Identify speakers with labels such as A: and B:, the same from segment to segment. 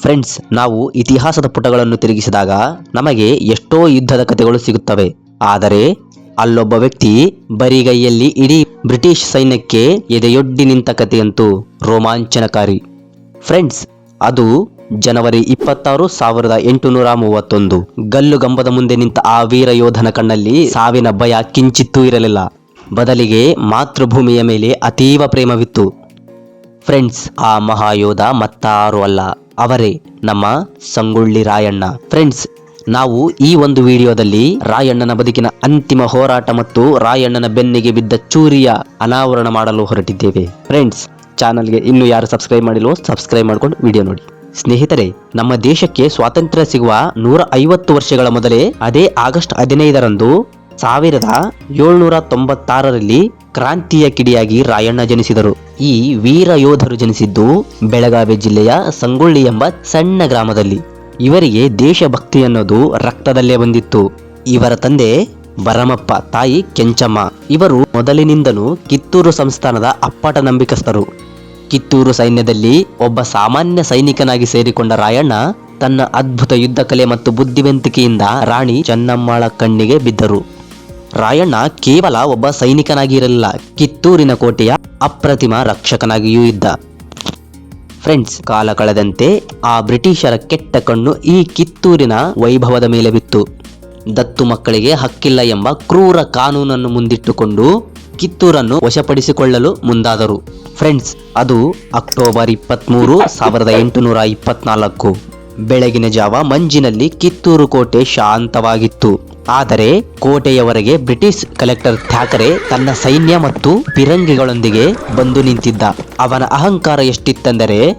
A: Friends ನಾವು ಇತಿಹಾಸದ ಪುಟಗಳನ್ನು ತಿರುಗಿಸಿದಾಗ ನಮಗೆ ಎಷ್ಟೋ ಯುದ್ಧದ ಕಥೆಗಳು ಸಿಗುತ್ತವೆ. ಆದರೆ ಅಲ್ಲೊಬ್ಬ ವ್ಯಕ್ತಿ ಬರಿಗೈಯಲ್ಲಿ ಇಡೀ ಬ್ರಿಟಿಷ್ ಸೈನ್ಯಕ್ಕೆ ಎದೆಯೊಡ್ಡಿ ನಿಂತ ಕಥೆಯಂತೂ ರೋಮಾಂಚನಕಾರಿ. ಫ್ರೆಂಡ್ಸ್ ಅದು ಜನವರಿ ಇಪ್ಪತ್ತಾರು ಸಾವಿರದ ಎಂಟುನೂರ ಮೂವತ್ತೊಂದು. ಗಲ್ಲುಗಂಬದ ಮುಂದೆ ನಿಂತ ಆ ವೀರ ಯೋಧನ ಕಣ್ಣಲ್ಲಿ ಸಾವಿನ ಭಯ ಕಿಂಚಿತ್ತೂ ಇರಲಿಲ್ಲ. ಬದಲಿಗೆ ಮಾತೃಭೂಮಿಯ ಮೇಲೆ ಅತೀವ ಪ್ರೇಮವಿತ್ತು. ಫ್ರೆಂಡ್ಸ್ ಆ ಮಹಾಯೋಧ ಮತ್ತಾರು ಅಲ್ಲ. ಅವರೇ ನಮ್ಮ ಸಂಗೊಳ್ಳಿ ರಾಯಣ್ಣ. ಫ್ರೆಂಡ್ಸ್ ನಾವು ಈ ಒಂದು ವಿಡಿಯೋದಲ್ಲಿ ರಾಯಣ್ಣನ ಬದುಕಿನ ಅಂತಿಮ ಹೋರಾಟ ಮತ್ತು ರಾಯಣ್ಣನ ಬೆನ್ನಿಗೆ ಬಿದ್ದ ಚೂರಿಯ ಅನಾವರಣ ಮಾಡಲು ಹೊರಟಿದ್ದೇವೆ. ಫ್ರೆಂಡ್ಸ್ ಚಾನಲ್ಗೆ ಇನ್ನೂ ಯಾರು ಸಬ್ಸ್ಕ್ರೈಬ್ ಮಾಡಿಲ್ವೋ ಸಬ್ಸ್ಕ್ರೈಬ್ ಮಾಡ್ಕೊಂಡು ವಿಡಿಯೋ ನೋಡಿ. ಸ್ನೇಹಿತರೆ, ನಮ್ಮ ದೇಶಕ್ಕೆ ಸ್ವಾತಂತ್ರ್ಯ ಸಿಗುವ ನೂರ ಐವತ್ತು ವರ್ಷಗಳ ಮೊದಲೇ ಅದೇ ಆಗಸ್ಟ್ ಹದಿನೈದರಂದು ಸಾವಿರದ ಏಳ್ನೂರ ತೊಂಬತ್ತಾರರಲ್ಲಿ ಕ್ರಾಂತಿಯ ಕಿಡಿಯಾಗಿ ರಾಯಣ್ಣ ಜನಿಸಿದರು. ಈ ವೀರ ಯೋಧರು ಜನಿಸಿದ್ದು ಬೆಳಗಾವಿ ಜಿಲ್ಲೆಯ ಸಂಗೊಳ್ಳಿ ಎಂಬ ಸಣ್ಣ ಗ್ರಾಮದಲ್ಲಿ. ಇವರಿಗೆ ದೇಶಭಕ್ತಿ ಅನ್ನೋದು ರಕ್ತದಲ್ಲೇ ಬಂದಿತ್ತು. ಇವರ ತಂದೆ ಬರಮಪ್ಪ ತಾಯಿ ಕೆಂಚಮ್ಮ. ಇವರು ಮೊದಲಿನಿಂದಲೂ ಕಿತ್ತೂರು ಸಂಸ್ಥಾನದ ಅಪ್ಪಟ ನಂಬಿಕಸ್ಥರು. ಕಿತ್ತೂರು ಸೈನ್ಯದಲ್ಲಿ ಒಬ್ಬ ಸಾಮಾನ್ಯ ಸೈನಿಕನಾಗಿ ಸೇರಿಕೊಂಡ ರಾಯಣ್ಣ ತನ್ನ ಅದ್ಭುತ ಯುದ್ಧ ಕಲೆ ಮತ್ತು ಬುದ್ಧಿವಂತಿಕೆಯಿಂದ ರಾಣಿ ಚೆನ್ನಮ್ಮಾಳ ಕಣ್ಣಿಗೆ ಬಿದ್ದರು. ರಾಯಣ್ಣ ಕೇವಲ ಒಬ್ಬ ಸೈನಿಕನಾಗಿರಲಿಲ್ಲ. ಕಿತ್ತೂರಿನ ಕೋಟೆಯ ಅಪ್ರತಿಮ ರಕ್ಷಕನಾಗಿಯೂ ಇದ್ದ. ಫ್ರೆಂಡ್ಸ್, ಕಾಲ ಕಳೆದಂತೆ ಆ ಬ್ರಿಟಿಷರ ಕೆಟ್ಟ ಕಣ್ಣು ಈ ಕಿತ್ತೂರಿನ ವೈಭವದ ಮೇಲೆ ಬಿತ್ತು. ದತ್ತು ಮಕ್ಕಳಿಗೆ ಹಕ್ಕಿಲ್ಲ ಎಂಬ ಕ್ರೂರ ಕಾನೂನನ್ನು ಮುಂದಿಟ್ಟುಕೊಂಡು ಕಿತ್ತೂರನ್ನು ವಶಪಡಿಸಿಕೊಳ್ಳಲು ಮುಂದಾದರು. ಫ್ರೆಂಡ್ಸ್, ಅದು ಅಕ್ಟೋಬರ್ ಇಪ್ಪತ್ತ್ಮೂರು ಸಾವಿರದ ಎಂಟುನೂರ ಇಪ್ಪತ್ನಾಲ್ಕು. ಬೆಳಗಿನ ಜಾವ ಮಂಜಿನಲ್ಲಿ ಕಿತ್ತೂರು ಕೋಟೆ ಶಾಂತವಾಗಿತ್ತು. ಆದರೆ ಕೋಟೆಯವರೆಗೆ ಬ್ರಿಟಿಷ್ ಕಲೆಕ್ಟರ್ ಥ್ಯಾಕರೆ ತನ್ನ ಸೈನ್ಯ ಮತ್ತು ಪಿರಂಗಿಗಳೊಂದಿಗೆ ಬಂದು ನಿಂತಿದ್ದ. ಅವನ ಅಹಂಕಾರ ಎಷ್ಟಿತ್ತೆಂದರೆ,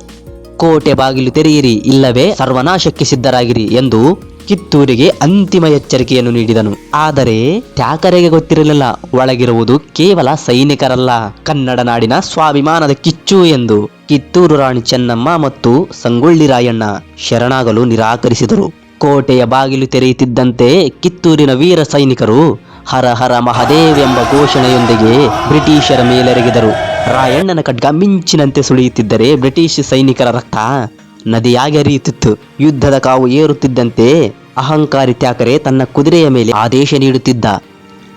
A: ಕೋಟೆ ಬಾಗಿಲು ತೆರೆಯಿರಿ, ಇಲ್ಲವೇ ಸರ್ವನಾಶಕ್ಕೆ ಸಿದ್ಧರಾಗಿರಿ ಎಂದು ಕಿತ್ತೂರಿಗೆ ಅಂತಿಮ ಎಚ್ಚರಿಕೆಯನ್ನು ನೀಡಿದನು. ಆದರೆ ಥ್ಯಾಕರೆಗೆ ಗೊತ್ತಿರಲಿಲ್ಲ, ಒಳಗಿರುವುದು ಕೇವಲ ಸೈನಿಕರಲ್ಲ, ಕನ್ನಡ ನಾಡಿನ ಸ್ವಾಭಿಮಾನದ ಕಿಚ್ಚು ಎಂದು ಕಿತ್ತೂರು ರಾಣಿ ಚೆನ್ನಮ್ಮ ಮತ್ತು ಸಂಗೊಳ್ಳಿ ರಾಯಣ್ಣ ಶರಣಾಗಲು ನಿರಾಕರಿಸಿದರು. ಕೋಟೆಯ ಬಾಗಿಲು ತೆರೆಯುತ್ತಿದ್ದಂತೆ ಕಿತ್ತೂರಿನ ವೀರ ಸೈನಿಕರು ಹರ ಹರ ಮಹದೇವ್ ಎಂಬ ಘೋಷಣೆಯೊಂದಿಗೆ ಬ್ರಿಟಿಷರ ಮೇಲೆರಗಿದರು. ರಾಯಣ್ಣನ ಖಡ್ಗ ಮಿಂಚಿನಂತೆ ಸುಳಿಯುತ್ತಿದ್ದರೆ ಬ್ರಿಟಿಷ್ ಸೈನಿಕರ ರಕ್ತ ನದಿಯಾಗಿ ಹರಿಯುತ್ತಿತ್ತು. ಯುದ್ಧದ ಕಾವು ಏರುತ್ತಿದ್ದಂತೆ ಅಹಂಕಾರಿ ತ್ಯಾಕರೆ ತನ್ನ ಕುದುರೆಯ ಮೇಲೆ ಆದೇಶ ನೀಡುತ್ತಿದ್ದ.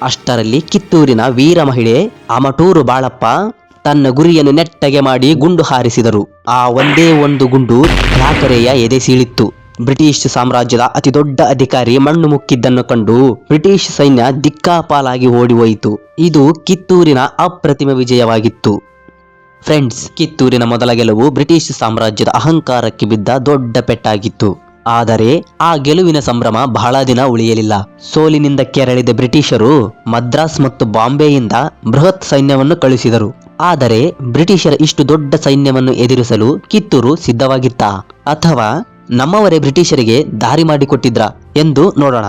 A: ಅಷ್ಟರಲ್ಲಿ ಕಿತ್ತೂರಿನ ವೀರ ಮಹಿಳೆ ಅಮಟೂರು ಬಾಳಪ್ಪ ತನ್ನ ಗುರಿಯನ್ನು ನೆಟ್ಟಗೆ ಮಾಡಿ ಗುಂಡು ಹಾರಿಸಿದರು. ಆ ಒಂದೇ ಒಂದು ಗುಂಡು ತ್ಯಾಕರೆಯ ಎದೆ ಸೀಳಿತ್ತು. ಬ್ರಿಟಿಷ್ ಸಾಮ್ರಾಜ್ಯದ ಅತಿ ದೊಡ್ಡ ಅಧಿಕಾರಿ ಮಣ್ಣು ಮುಕ್ಕಿದ್ದನ್ನು ಕಂಡು ಬ್ರಿಟಿಷ್ ಸೈನ್ಯ ದಿಕ್ಕಾಪಾಲಾಗಿ ಓಡಿಹೋಯಿತು. ಇದು ಕಿತ್ತೂರಿನ ಅಪ್ರತಿಮ ವಿಜಯವಾಗಿತ್ತು. ಫ್ರೆಂಡ್ಸ್, ಕಿತ್ತೂರಿನ ಮೊದಲ ಗೆಲುವು ಬ್ರಿಟಿಷ್ ಸಾಮ್ರಾಜ್ಯದ ಅಹಂಕಾರಕ್ಕೆ ಬಿದ್ದ ದೊಡ್ಡ ಪೆಟ್ಟಾಗಿತ್ತು. ಆದರೆ ಆ ಗೆಲುವಿನ ಸಂಭ್ರಮ ಬಹಳ ದಿನ ಉಳಿಯಲಿಲ್ಲ. ಸೋಲಿನಿಂದ ಕೆರಳಿದ ಬ್ರಿಟಿಷರು ಮದ್ರಾಸ್ ಮತ್ತು ಬಾಂಬೆಯಿಂದ ಬೃಹತ್ ಸೈನ್ಯವನ್ನು ಕಳುಹಿಸಿದರು. ಆದರೆ ಬ್ರಿಟಿಷರ ಇಷ್ಟು ದೊಡ್ಡ ಸೈನ್ಯವನ್ನು ಎದುರಿಸಲು ಕಿತ್ತೂರು ಸಿದ್ಧವಾಗಿತ್ತ? ಅಥವಾ ನಮ್ಮವರೇ ಬ್ರಿಟಿಷರಿಗೆ ದಾರಿ ಮಾಡಿಕೊಟ್ಟಿದ್ರ ಎಂದು ನೋಡೋಣ.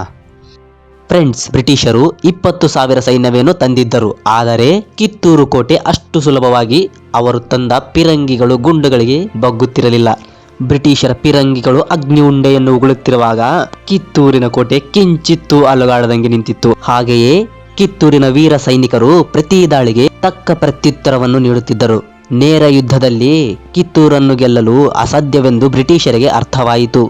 A: ಫ್ರೆಂಡ್ಸ್, ಬ್ರಿಟಿಷರು ಇಪ್ಪತ್ತು ಸಾವಿರ ಸೈನ್ಯವೇನು ತಂದಿದ್ದರು. ಆದರೆ ಕಿತ್ತೂರು ಕೋಟೆ ಅಷ್ಟು ಸುಲಭವಾಗಿ ಅವರು ತಂದ ಪಿರಂಗಿಗಳು ಗುಂಡುಗಳಿಗೆ ಬಗ್ಗುತ್ತಿರಲಿಲ್ಲ. ಬ್ರಿಟಿಷರ ಪಿರಂಗಿಗಳು ಅಗ್ನಿ ಉಂಡೆಯನ್ನು ಉಗುಳುತ್ತಿರುವಾಗ ಕಿತ್ತೂರಿನ ಕೋಟೆ ಕಿಂಚಿತ್ತು ಅಲುಗಾಡದಂಗೆ ನಿಂತಿತ್ತು. ಹಾಗೆಯೇ ಕಿತ್ತೂರಿನ ವೀರ ಸೈನಿಕರು ಪ್ರತಿ ದಾಳಿಗೆ ತಕ್ಕ ಪ್ರತ್ಯುತ್ತರವನ್ನು ನೀಡುತ್ತಿದ್ದರು. ನೇರ ಯುದ್ಧದಲ್ಲಿ ಕಿತ್ತೂರನ್ನು ಗೆಲ್ಲಲು ಅಸಾಧ್ಯವೆಂದು ಬ್ರಿಟಿಷರಿಗೆ ಅರ್ಥವಾಯಿತು.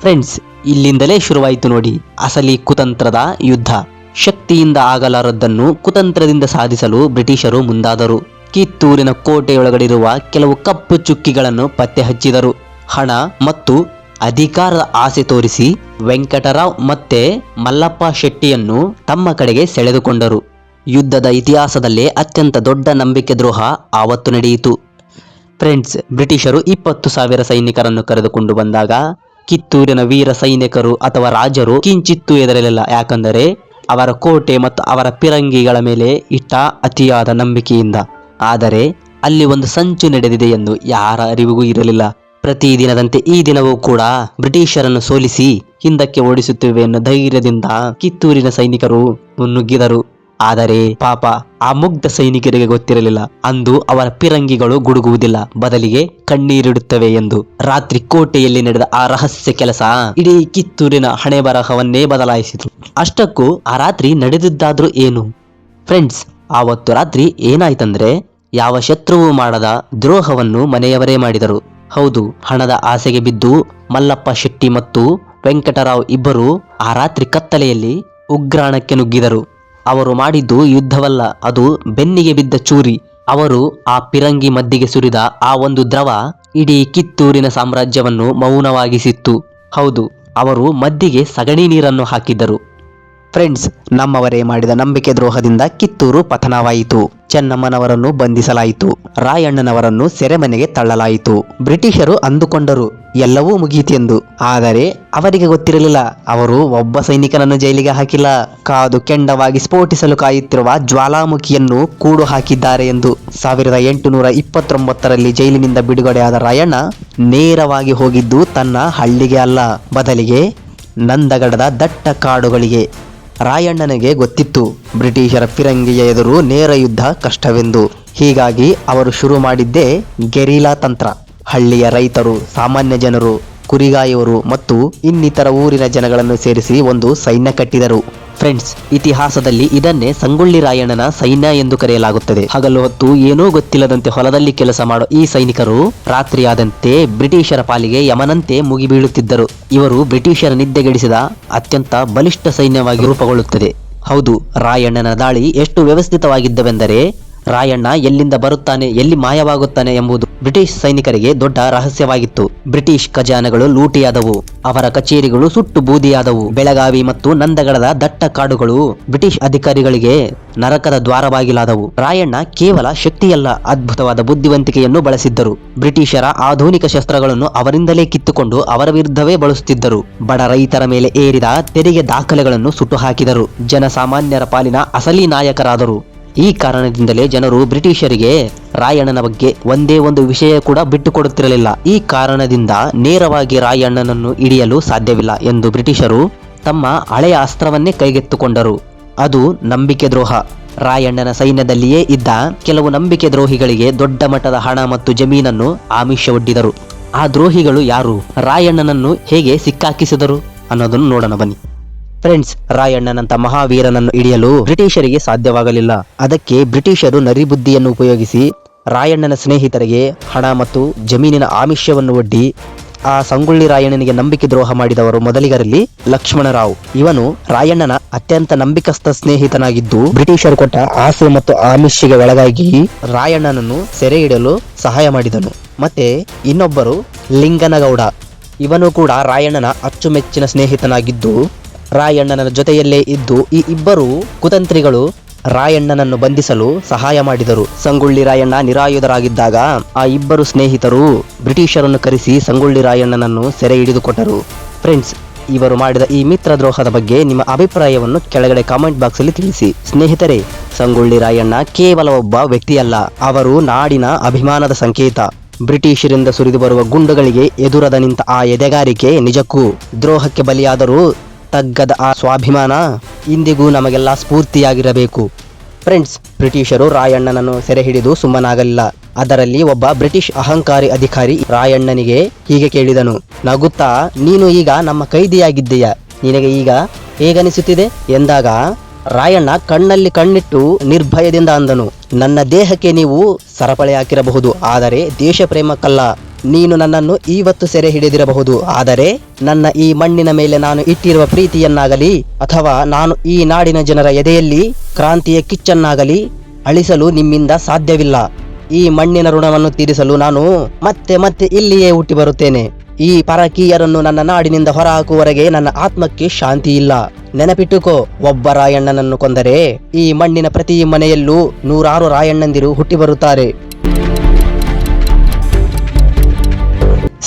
A: ಫ್ರೆಂಡ್ಸ್, ಇಲ್ಲಿಂದಲೇ ಶುರುವಾಯಿತು ನೋಡಿ, ಅಸಲಿ ಕುತಂತ್ರದ ಯುದ್ಧ. ಶಕ್ತಿಯಿಂದ ಆಗಲಾರದ್ದನ್ನು ಕುತಂತ್ರದಿಂದ ಸಾಧಿಸಲು ಬ್ರಿಟಿಷರು ಮುಂದಾದರು. ಕಿತ್ತೂರಿನ ಕೋಟೆಯೊಳಗಡಿರುವ ಕೆಲವು ಕಪ್ಪು ಚುಕ್ಕಿಗಳನ್ನು ಪತ್ತೆ ಹಚ್ಚಿದರು ಹಣ ಮತ್ತು ಅಧಿಕಾರದ ಆಸೆ ತೋರಿಸಿ ವೆಂಕಟರಾವ್ ಮತ್ತೆ ಮಲ್ಲಪ್ಪ ಶೆಟ್ಟಿಯನ್ನು ತಮ್ಮ ಕಡೆಗೆ ಸೆಳೆದುಕೊಂಡರು. ಯುದ್ಧದ ಇತಿಹಾಸದಲ್ಲೇ ಅತ್ಯಂತ ದೊಡ್ಡ ನಂಬಿಕೆ ದ್ರೋಹ ಆವತ್ತು ನಡೆಯಿತು. ಫ್ರೆಂಡ್ಸ್, ಬ್ರಿಟಿಷರು ಇಪ್ಪತ್ತು ಸಾವಿರ ಸೈನಿಕರನ್ನು ಕರೆದುಕೊಂಡು ಬಂದಾಗ, ಕಿತ್ತೂರಿನ ವೀರ ಸೈನಿಕರು ಅಥವಾ ರಾಜರು ಕಿಂಚಿತ್ತೂ ಎದರಲಿಲ್ಲ ಯಾಕಂದರೆ, ಅವರ ಕೋಟೆ ಮತ್ತು ಅವರ ಪಿರಂಗಿಗಳ ಮೇಲೆ ಇಟ್ಟ ಅತಿಯಾದ ನಂಬಿಕೆಯಿಂದ. ಆದರೆ, ಅಲ್ಲಿ ಒಂದು ಸಂಚು ನಡೆದಿದೆ ಎಂದು ಯಾರ ಅರಿವಿಗೂ ಇರಲಿಲ್ಲ. ಪ್ರತಿದಿನದಂತೆ ಈ ದಿನವೂ ಕೂಡ ಬ್ರಿಟಿಷರನ್ನು ಸೋಲಿಸಿ ಹಿಂದಕ್ಕೆ ಓಡಿಸುತ್ತೇವೆ ಎನ್ನುವ ಧೈರ್ಯದಿಂದ ಕಿತ್ತೂರಿನ ಸೈನಿಕರು ಮುನ್ನುಗ್ಗಿದರು. ಆದರೆ ಪಾಪ ಆ ಮುಗ್ಧ ಸೈನಿಕರಿಗೆ ಗೊತ್ತಿರಲಿಲ್ಲ. ಅಂದು ಅವರ ಪಿರಂಗಿಗಳು ಗುಡುಗುವುದಿಲ್ಲ. ಬದಲಿಗೆ ಕಣ್ಣೀರಿಡುತ್ತವೆ ಎಂದು. ರಾತ್ರಿ ಕೋಟೆಯಲ್ಲಿ ನಡೆದ ಆ ರಹಸ್ಯ ಕೆಲಸ ಇಡೀ ಕಿತ್ತೂರಿನ ಹಣೆ ಬರಹವನ್ನೇ ಬದಲಾಯಿಸಿತು. ಅಷ್ಟಕ್ಕೂ ಆ ರಾತ್ರಿ ನಡೆದಿದ್ದಾದ್ರೂ ಏನು? ಫ್ರೆಂಡ್ಸ್, ಆವತ್ತು ರಾತ್ರಿ ಏನಾಯ್ತಂದ್ರೆ ಯಾವ ಶತ್ರುವು ಮಾಡದ ದ್ರೋಹವನ್ನು ಮನೆಯವರೇ ಮಾಡಿದರು. ಹೌದು, ಹಣದ ಆಸೆಗೆ ಬಿದ್ದು ಮಲ್ಲಪ್ಪ ಶೆಟ್ಟಿ ಮತ್ತು ವೆಂಕಟರಾವ್ ಇಬ್ಬರು ಆ ರಾತ್ರಿ ಕತ್ತಲೆಯಲ್ಲಿ ಉಗ್ರಾಣಕ್ಕೆ ನುಗ್ಗಿದರು. ಅವರು ಮಾಡಿದ್ದು ಯುದ್ಧವಲ್ಲ, ಅದು ಬೆನ್ನಿಗೆ ಬಿದ್ದ ಚೂರಿ. ಅವರು ಆ ಪಿರಂಗಿ ಮದ್ದಿಗೆ ಸುರಿದ ಆ ಒಂದು ದ್ರವ ಇಡೀ ಕಿತ್ತೂರಿನ ಸಾಮ್ರಾಜ್ಯವನ್ನು ಮೌನವಾಗಿಸಿತ್ತು. ಹೌದು, ಅವರು ಮದ್ದಿಗೆ ಸಗಣಿ ನೀರನ್ನು ಹಾಕಿದ್ದರು. ಫ್ರೆಂಡ್ಸ್ ನಮ್ಮವರೇ ಮಾಡಿದ ನಂಬಿಕೆ ದ್ರೋಹದಿಂದ ಕಿತ್ತೂರು ಪತನವಾಯಿತು. ಚೆನ್ನಮ್ಮನವರನ್ನು ಬಂಧಿಸಲಾಯಿತು. ರಾಯಣ್ಣನವರನ್ನು ಸೆರೆಮನೆಗೆ ತಳ್ಳಲಾಯಿತು. ಬ್ರಿಟಿಷರು ಅಂದುಕೊಂಡರು, ಎಲ್ಲವೂ ಮುಗಿಯಿತೆಂದು ಆದರೆ ಅವರಿಗೆ ಗೊತ್ತಿರಲಿಲ್ಲ, ಅವರು ಒಬ್ಬ ಸೈನಿಕನನ್ನು ಜೈಲಿಗೆ ಹಾಕಿಲ್ಲ. ಕಾದು ಕೆಂಡವಾಗಿ ಸ್ಫೋಟಿಸಲು ಕಾಯುತ್ತಿರುವ ಜ್ವಾಲಾಮುಖಿಯನ್ನು ಕೂಡು ಹಾಕಿದ್ದಾರೆ ಎಂದು. ಸಾವಿರದ ಎಂಟುನೂರ ಇಪ್ಪತ್ತೊಂಬತ್ತರಲ್ಲಿ ಜೈಲಿನಿಂದ ಬಿಡುಗಡೆಯಾದ ರಾಯಣ್ಣ ನೇರವಾಗಿ ಹೋಗಿದ್ದು ತನ್ನ ಹಳ್ಳಿಗೆ ಅಲ್ಲ, ಬದಲಿಗೆ ನಂದಗಡದ ದಟ್ಟ ಕಾಡುಗಳಿಗೆ. ರಾಯಣ್ಣನಿಗೆ ಗೊತ್ತಿತ್ತು. ಬ್ರಿಟಿಷರ ಫಿರಂಗಿಯ ಎದುರು ನೇರ ಯುದ್ಧ ಕಷ್ಟವೆಂದು. ಹೀಗಾಗಿ ಅವರು ಶುರು ಮಾಡಿದ್ದೇ ಗೆರಿಲಾ ತಂತ್ರ. ಹಳ್ಳಿಯ ರೈತರು, ಸಾಮಾನ್ಯ ಜನರು ಕುರಿಗಾಯವರು ಮತ್ತು ಇನ್ನಿತರ ಊರಿನ ಜನಗಳನ್ನು ಸೇರಿಸಿ ಒಂದು ಸೈನ್ಯ ಕಟ್ಟಿದರು. ಫ್ರೆಂಡ್ಸ್, ಇತಿಹಾಸದಲ್ಲಿ ಇದನ್ನೇ ಸಂಗೊಳ್ಳಿ ರಾಯಣ್ಣನ ಸೈನ್ಯ ಎಂದು ಕರೆಯಲಾಗುತ್ತದೆ. ಹಗಲು ಹೊತ್ತು ಏನೋ ಗೊತ್ತಿಲ್ಲದಂತೆ ಹೊಲದಲ್ಲಿ ಕೆಲಸ ಮಾಡೋ ಈ ಸೈನಿಕರು ರಾತ್ರಿಯಾದಂತೆ ಬ್ರಿಟಿಷರ ಪಾಲಿಗೆ ಯಮನಂತೆ ಮುಗಿಬೀಳುತ್ತಿದ್ದರು. ಇವರು ಬ್ರಿಟಿಷರ ನಿದ್ದೆಗೆಡಿಸಿದ ಅತ್ಯಂತ ಬಲಿಷ್ಠ ಸೈನ್ಯವಾಗಿ ರೂಪುಗೊಳ್ಳುತ್ತದೆ. ಹೌದು, ರಾಯಣ್ಣನ ದಾಳಿ ಎಷ್ಟು ವ್ಯವಸ್ಥಿತವಾಗಿದ್ದವೆಂದರೆ ರಾಯಣ್ಣ ಎಲ್ಲಿಂದ ಬರುತ್ತಾನೆ, ಎಲ್ಲಿ ಮಾಯವಾಗುತ್ತಾನೆ ಎಂಬುದು ಬ್ರಿಟಿಷ್ ಸೈನಿಕರಿಗೆ ದೊಡ್ಡ ರಹಸ್ಯವಾಗಿತ್ತು. ಬ್ರಿಟಿಷ್ ಖಜಾನೆಗಳು ಲೂಟಿಯಾದವು, ಅವರ ಕಚೇರಿಗಳು ಸುಟ್ಟು ಬೂದಿಯಾದವು. ಬೆಳಗಾವಿ ಮತ್ತು ನಂದಗಡದ ದಟ್ಟ ಕಾಡುಗಳು ಬ್ರಿಟಿಷ್ ಅಧಿಕಾರಿಗಳಿಗೆ ನರಕದ ದ್ವಾರವಾಗಿಲಾದವು. ರಾಯಣ್ಣ ಕೇವಲ ಶಕ್ತಿಯಲ್ಲ, ಅದ್ಭುತವಾದ ಬುದ್ಧಿವಂತಿಕೆಯನ್ನು ಬಳಸಿದ್ದರು. ಬ್ರಿಟಿಷರ ಆಧುನಿಕ ಶಸ್ತ್ರಗಳನ್ನು ಅವರಿಂದಲೇ ಕಿತ್ತುಕೊಂಡು ಅವರ ವಿರುದ್ಧವೇ ಬಳಸುತ್ತಿದ್ದರು. ಬಡ ರೈತರ ಮೇಲೆ ಏರಿದ ತೆರಿಗೆ ದಾಖಲೆಗಳನ್ನು ಸುಟ್ಟು ಹಾಕಿದರು ಜನಸಾಮಾನ್ಯರ ಪಾಲಿನ ಅಸಲಿ ನಾಯಕರಾದರು. ಈ ಕಾರಣದಿಂದಲೇ ಜನರು ಬ್ರಿಟಿಷರಿಗೆ ರಾಯಣ್ಣನ ಬಗ್ಗೆ ಒಂದೇ ಒಂದು ವಿಷಯ ಕೂಡ ಬಿಟ್ಟುಕೊಡುತ್ತಿರಲಿಲ್ಲ. ಈ ಕಾರಣದಿಂದ ನೇರವಾಗಿ ರಾಯಣ್ಣನನ್ನು ಹಿಡಿಯಲು ಸಾಧ್ಯವಿಲ್ಲ ಎಂದು ಬ್ರಿಟಿಷರು ತಮ್ಮ ಹಳೆಯ ಅಸ್ತ್ರವನ್ನೇ ಕೈಗೆತ್ತಿಕೊಂಡರು. ಅದು ನಂಬಿಕೆ ದ್ರೋಹ. ರಾಯಣ್ಣನ ಸೈನ್ಯದಲ್ಲಿಯೇ ಇದ್ದ ಕೆಲವು ನಂಬಿಕೆ ದ್ರೋಹಿಗಳಿಗೆ ದೊಡ್ಡ ಮಟ್ಟದ ಹಣ ಮತ್ತು ಜಮೀನನ್ನು ಆಮಿಷವೊಡ್ಡಿದರು ಆ ದ್ರೋಹಿಗಳು ಯಾರು? ರಾಯಣ್ಣನನ್ನು ಹೇಗೆ ಸಿಕ್ಕಾಕಿಸಿದರು ಅನ್ನೋದನ್ನು ನೋಡೋಣ ಬನ್ನಿ. ಫ್ರೆಂಡ್ಸ್ ರಾಯಣ್ಣನಂತ ಮಹಾವೀರನನ್ನು ಹಿಡಿಯಲು ಬ್ರಿಟಿಷರಿಗೆ ಸಾಧ್ಯವಾಗಲಿಲ್ಲ. ಅದಕ್ಕೆ ಬ್ರಿಟಿಷರು ನರಿಬುದ್ಧಿಯನ್ನು ಉಪಯೋಗಿಸಿ ರಾಯಣ್ಣನ ಸ್ನೇಹಿತರಿಗೆ ಹಣ ಮತ್ತು ಜಮೀನಿನ ಆಮಿಷವನ್ನು ಒಡ್ಡಿ ಆ ಸಂಗೊಳ್ಳಿ ರಾಯಣ್ಣನಿಗೆ ನಂಬಿಕೆ ದ್ರೋಹ ಮಾಡಿದವರು ಮೊದಲಿಗರಲ್ಲಿ ಲಕ್ಷ್ಮಣರಾವ್. ಇವನು ರಾಯಣ್ಣನ ಅತ್ಯಂತ ನಂಬಿಕಸ್ಥ ಸ್ನೇಹಿತನಾಗಿದ್ದು, ಬ್ರಿಟಿಷರು ಕೊಟ್ಟ ಆಸೆ ಮತ್ತು ಆಮಿಷ್ಯಗೆ ಒಳಗಾಗಿ ರಾಯಣ್ಣನನ್ನು ಸೆರೆ ಹಿಡಿಯಲು ಸಹಾಯ ಮಾಡಿದನು. ಮತ್ತೆ ಇನ್ನೊಬ್ಬರು ಲಿಂಗನಗೌಡ. ಇವನು ಕೂಡ ರಾಯಣ್ಣನ ಅಚ್ಚುಮೆಚ್ಚಿನ ಸ್ನೇಹಿತನಾಗಿದ್ದು ರಾಯಣ್ಣನ ಜೊತೆಯಲ್ಲೇ ಇದ್ದು ಈ ಇಬ್ಬರು ಕುತಂತ್ರಿಗಳು ರಾಯಣ್ಣನನ್ನು ಬಂಧಿಸಲು ಸಹಾಯ ಮಾಡಿದರು. ಸಂಗೊಳ್ಳಿ ರಾಯಣ್ಣ ನಿರಾಯುಧರಾಗಿದ್ದಾಗ ಆ ಇಬ್ಬರು ಸ್ನೇಹಿತರು ಬ್ರಿಟಿಷರನ್ನು ಕರೆಸಿ ಸಂಗೊಳ್ಳಿ ರಾಯಣ್ಣನನ್ನು ಸೆರೆ ಹಿಡಿದುಕೊಟ್ಟರು. ಫ್ರೆಂಡ್ಸ್, ಇವರು ಮಾಡಿದ ಈ ಮಿತ್ರ ದ್ರೋಹದ ಬಗ್ಗೆ ನಿಮ್ಮ ಅಭಿಪ್ರಾಯವನ್ನು ಕೆಳಗಡೆ ಕಾಮೆಂಟ್ ಬಾಕ್ಸ್ ಅಲ್ಲಿ ತಿಳಿಸಿ. ಸ್ನೇಹಿತರೆ, ಸಂಗೊಳ್ಳಿ ರಾಯಣ್ಣ ಕೇವಲ ಒಬ್ಬ ವ್ಯಕ್ತಿಯಲ್ಲ, ಅವರು ನಾಡಿನ ಅಭಿಮಾನದ ಸಂಕೇತ. ಬ್ರಿಟಿಷರಿಂದ ಸುರಿದು ಬರುವ ಗುಂಡುಗಳಿಗೆ ಎದುರದ ನಿಂತ ಆ ಎದೆಗಾರಿಕೆ ನಿಜಕ್ಕೂ ದ್ರೋಹಕ್ಕೆ ಬಲಿಯಾದರೂ ತಗ್ಗದ ಆ ಸ್ವಾಭಿಮಾನ ಇಂದಿಗೂ ನಮಗೆಲ್ಲ ಸ್ಫೂರ್ತಿಯಾಗಿರಬೇಕು. ಫ್ರೆಂಡ್ಸ್, ಬ್ರಿಟಿಷರು ರಾಯಣ್ಣನನ್ನು ಸೆರೆ ಹಿಡಿದು ಸುಮ್ಮನಾಗಲಿಲ್ಲ. ಅದರಲ್ಲಿ ಒಬ್ಬ ಬ್ರಿಟಿಷ್ ಅಹಂಕಾರಿ ಅಧಿಕಾರಿ ರಾಯಣ್ಣನಿಗೆ ಹೀಗೆ ಕೇಳಿದನು, ನಗುತ್ತಾ, ನೀನು ಈಗ ನಮ್ಮ ಕೈದಿಯಾಗಿದ್ದೀಯ. ನಿನಗೆ ಈಗ ಹೇಗನಿಸುತ್ತಿದೆ? ಎಂದಾಗ ರಾಯಣ್ಣ ಕಣ್ಣಲ್ಲಿ ಕಣ್ಣಿಟ್ಟು ನಿರ್ಭಯದಿಂದ ಅಂದನು, ನನ್ನ ದೇಹಕ್ಕೆ ನೀವು ಸರಪಳಿ ಹಾಕಿರಬಹುದು, ಆದರೆ ದೇಶ ಪ್ರೇಮಕ್ಕಲ್ಲ ನೀನು ನನ್ನನ್ನು ಇವತ್ತು ಸೆರೆ ಹಿಡಿದಿರಬಹುದು. ಆದರೆ ನನ್ನ ಈ ಮಣ್ಣಿನ ಮೇಲೆ ನಾನು ಇಟ್ಟಿರುವ ಪ್ರೀತಿಯನ್ನಾಗಲಿ, ಅಥವಾ ನಾನು ಈ ನಾಡಿನ ಜನರ ಎದೆಯಲ್ಲಿ ಕ್ರಾಂತಿಯ ಕಿಚ್ಚನ್ನಾಗಲಿ ಅಳಿಸಲು ನಿಮ್ಮಿಂದ ಸಾಧ್ಯವಿಲ್ಲ. ಈ ಮಣ್ಣಿನ ಋಣವನ್ನು ತೀರಿಸಲು ನಾನು ಮತ್ತೆ ಮತ್ತೆ ಇಲ್ಲಿಯೇ ಹುಟ್ಟಿ ಬರುತ್ತೇನೆ. ಈ ಪರಕೀಯರನ್ನು ನನ್ನ ನಾಡಿನಿಂದ ಹೊರಹಾಕುವವರೆಗೆ ನನ್ನ ಆತ್ಮಕ್ಕೆ ಶಾಂತಿ ಇಲ್ಲ ನೆನಪಿಟ್ಟುಕೋ, ಒಬ್ಬ ರಾಯಣ್ಣನನ್ನು ಕೊಂದರೆ ಈ ಮಣ್ಣಿನ ಪ್ರತಿ ಮನೆಯಲ್ಲೂ ನೂರಾರು ರಾಯಣ್ಣಂದಿರು ಹುಟ್ಟಿ ಬರುತ್ತಾರೆ.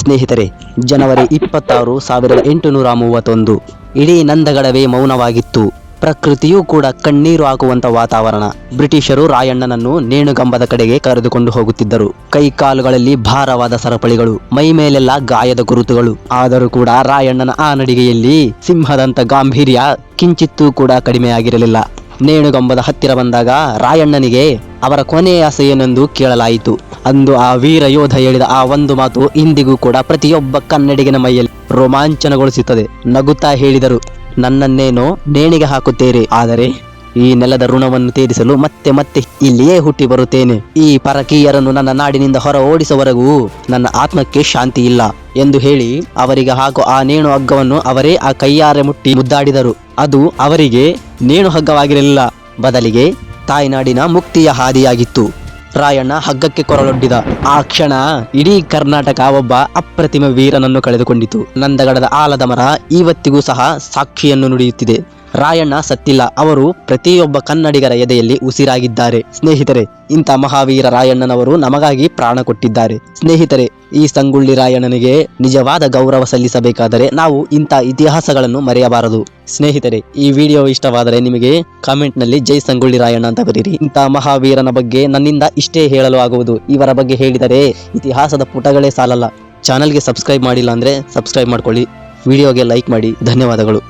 A: ಸ್ನೇಹಿತರೆ, ಜನವರಿ ಇಪ್ಪತ್ತಾರು, ಸಾವಿರದ ಎಂಟುನೂರ ಮೂವತ್ತೊಂದು. ಇಡೀ ನಂದಗಡವೇ ಮೌನವಾಗಿತ್ತು. ಪ್ರಕೃತಿಯೂ ಕೂಡ ಕಣ್ಣೀರು ಹಾಕುವಂತ ವಾತಾವರಣ. ಬ್ರಿಟಿಷರು ರಾಯಣ್ಣನನ್ನು ನೇಣುಗಂಬದ ಕಡೆಗೆ ಕರೆದುಕೊಂಡು ಹೋಗುತ್ತಿದ್ದರು. ಕೈ ಕಾಲುಗಳಲ್ಲಿ ಭಾರವಾದ ಸರಪಳಿಗಳು, ಮೈ ಮೇಲೆಲ್ಲ ಗಾಯದ ಗುರುತುಗಳು. ಆದರೂ ಕೂಡ ರಾಯಣ್ಣನ ಆ ನಡಿಗೆಯಲ್ಲಿ ಸಿಂಹದಂತ ಗಾಂಭೀರ್ಯ ಕಿಂಚಿತ್ತೂ ಕೂಡ ಕಡಿಮೆಯಾಗಿರಲಿಲ್ಲ. ನೇಣುಗಂಬದ ಹತ್ತಿರ ಬಂದಾಗ ರಾಯಣ್ಣನಿಗೆ ಅವರ ಕೊನೆಯ ಆಸೆ ಏನೆಂದು ಕೇಳಲಾಯಿತು. ಅಂದು ಆ ವೀರ ಯೋಧ ಹೇಳಿದ ಆ ಒಂದು ಮಾತು ಇಂದಿಗೂ ಕೂಡ ಪ್ರತಿಯೊಬ್ಬ ಕನ್ನಡಿಗನ ಮೈಯಲ್ಲಿ ರೋಮಾಂಚನಗೊಳಿಸುತ್ತದೆ. ನಗುತ್ತಾ ಹೇಳಿದರು, ನನ್ನನ್ನೇನೋ ನೇಣಿಗೆ ಹಾಕುತ್ತೀರಿ, ಆದರೆ ಈ ನೆಲದ ಋಣವನ್ನು ತೀರಿಸಲು ಮತ್ತೆ ಮತ್ತೆ ಇಲ್ಲಿಯೇ ಹುಟ್ಟಿ ಬರುತ್ತೇನೆ. ಈ ಪರಕೀಯರನ್ನು ನನ್ನ ನಾಡಿನಿಂದ ಹೊರ ಓಡಿಸುವವರೆಗೂ ನನ್ನ ಆತ್ಮಕ್ಕೆ ಶಾಂತಿ ಇಲ್ಲ ಎಂದು ಹೇಳಿ ಅವರಿಗೆ ಹಾಗೂ ಆ ನೇಣು ಹಗ್ಗವನ್ನು ಅವರೇ ಆ ಕೈಯಾರೆ ಮುಟ್ಟಿ ಮುದ್ದಾಡಿದರು. ಅದು ಅವರಿಗೆ ನೇಣು ಹಗ್ಗವಾಗಿರಲಿಲ್ಲ. ಬದಲಿಗೆ ತಾಯ್ನಾಡಿನ ಮುಕ್ತಿಯ ಹಾದಿಯಾಗಿತ್ತು. ರಾಯಣ್ಣ ಹಗ್ಗಕ್ಕೆ ಕೊರಲೊಡ್ಡಿದ ಆ ಕ್ಷಣ ಇಡೀ ಕರ್ನಾಟಕ ಒಬ್ಬ ಅಪ್ರತಿಮ ವೀರನನ್ನು ಕಳೆದುಕೊಂಡಿತು. ನಂದಗಡದ ಆಲದ ಮರ ಇವತ್ತಿಗೂ ಸಹ ಸಾಕ್ಷಿಯನ್ನು ನುಡಿಯುತ್ತಿದೆ. ರಾಯಣ್ಣ ಸತ್ತಿಲ್ಲ. ಅವರು ಪ್ರತಿಯೊಬ್ಬ ಕನ್ನಡಿಗರ ಎದೆಯಲ್ಲಿ ಉಸಿರಾಗಿದ್ದಾರೆ. ಸ್ನೇಹಿತರೆ, ಇಂಥ ಮಹಾವೀರ ರಾಯಣ್ಣನವರು ನಮಗಾಗಿ ಪ್ರಾಣ ಕೊಟ್ಟಿದ್ದಾರೆ. ಸ್ನೇಹಿತರೆ, ಈ ಸಂಗೊಳ್ಳಿ ರಾಯಣ್ಣನಿಗೆ ನಿಜವಾದ ಗೌರವ ಸಲ್ಲಿಸಬೇಕಾದರೆ ನಾವು ಇಂಥ ಇತಿಹಾಸಗಳನ್ನು ಮರೆಯಬಾರದು. ಸ್ನೇಹಿತರೆ, ಈ ವಿಡಿಯೋ ಇಷ್ಟವಾದರೆ ನಿಮಗೆ ಕಾಮೆಂಟ್ನಲ್ಲಿ ಜೈ ಸಂಗೊಳ್ಳಿ ರಾಯಣ್ಣ ಅಂತ ಬರೀರಿ. ಇಂಥ ಮಹಾವೀರನ ಬಗ್ಗೆ ನನ್ನಿಂದ ಇಷ್ಟೇ ಹೇಳಲು ಆಗುವುದು. ಇವರ ಬಗ್ಗೆ ಹೇಳಿದರೆ ಇತಿಹಾಸದ ಪುಟಗಳೇ ಸಾಲಲ್ಲ. ಚಾನಲ್ಗೆ ಸಬ್ಸ್ಕ್ರೈಬ್ ಮಾಡಿಲ್ಲ ಅಂದರೆ ಸಬ್ಸ್ಕ್ರೈಬ್ ಮಾಡ್ಕೊಳ್ಳಿ. ವಿಡಿಯೋಗೆ ಲೈಕ್ ಮಾಡಿ. ಧನ್ಯವಾದಗಳು.